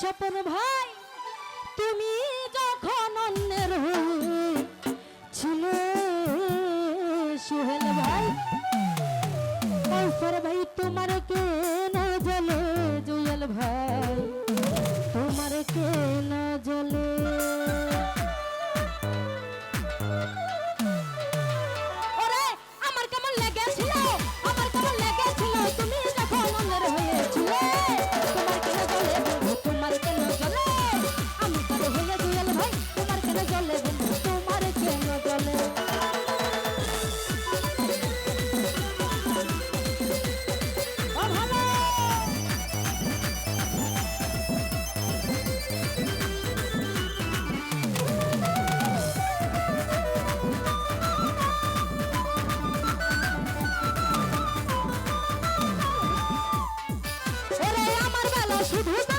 স্বপন ভাই তুমি Woo-hoo!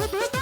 শুধু